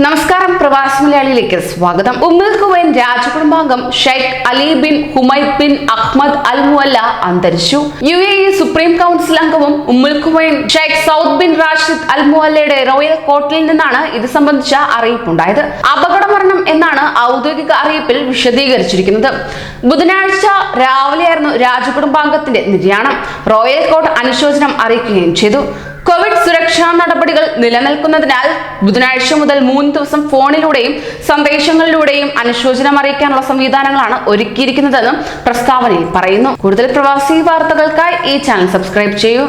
നമസ്കാരം പ്രവാസി മലയാളിയിലേക്ക് സ്വാഗതം. Umm al Quwain രാജകുടുംബാംഗം Sheikh Ali bin Humaid bin Ahmad Al Mulla അന്തരിച്ചു. U A E supreme council അംഗവും Umm al Quwain Sheikh Saud bin Rashid Al മുല്ലയുടെ royal കോർട്ടിൽ നിന്നാണ് ഇത് സംബന്ധിച്ച അറിയിപ്പുണ്ടായത്. അപകട മരണം എന്നാണ് ഔദ്യോഗിക അറിയിപ്പിൽ വിശദീകരിച്ചിരിക്കുന്നത്. ബുധനാഴ്ച രാവിലെയായിരുന്നു രാജകുടുംബാംഗത്തിന്റെ നിര്യാണം. റോയൽ കോർട്ട് അനുശോചനം അറിയിക്കുകയും ചെയ്തു. സുരക്ഷാ നടപടികൾ നിലനിൽക്കുന്നതിനാൽ ബുധനാഴ്ച മുതൽ മൂന്ന് ദിവസം ഫോണിലൂടെയും സന്ദേശങ്ങളിലൂടെയും അനുശോചനം അറിയിക്കാനുള്ള സംവിധാനങ്ങളാണ് ഒരുക്കിയിരിക്കുന്നതെന്നും പ്രസ്താവനയിൽ പറയുന്നു. കൂടുതൽ പ്രവാസി വാർത്തകൾക്കായി ഈ ചാനൽ സബ്സ്ക്രൈബ് ചെയ്യൂ.